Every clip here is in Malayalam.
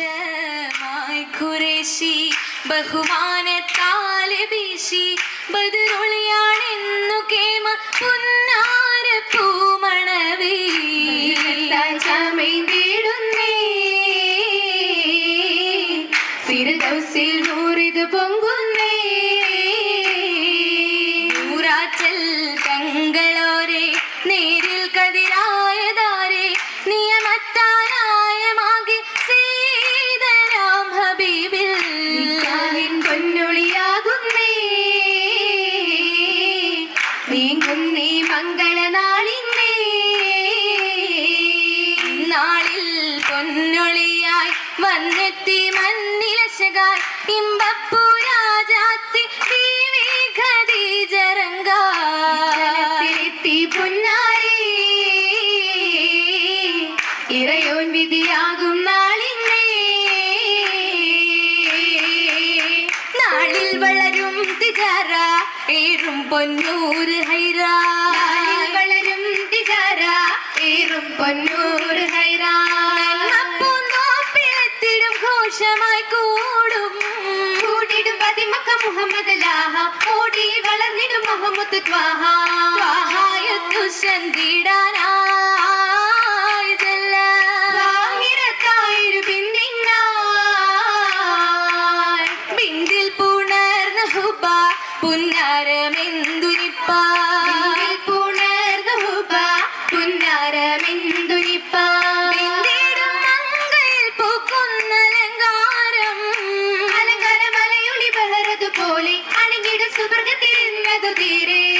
ദേശമായി കുറേശി ബഹുമാനത്താലെ വീശി. ബദറുളിയാണെന്നു കേമ പുന്നാര പൂമണവി. ചമീടുന്നേ ഫിർ ദൗസിൽ നൂറിത് പൊങ്കുന്നേ ഇറയോൻ വിധിയാകും നാളിന്നേ. നാളിൽ വളരും തിജാര ഏറും പൊന്നൂർ ഹൈറ വളരും തിജാര ഏറും പൊന്നൂർ ഹൈറ വർഷമായി കൂടും. കൂടിടും പതിമക്ക മുഹമ്മദലാഹ ഓടി വളർന്നിടും മുഹമ്മദ് ത്വാഹ. ത്വാഹായത്തു സന്ധിടാനായതല്ല ആയിരത്തായൊരു പിന്നിന്നാൾ പിന്നിൽ പുണർന്ന ഹുബ. പുന്നാരമെന്തു തീരെ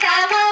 come on.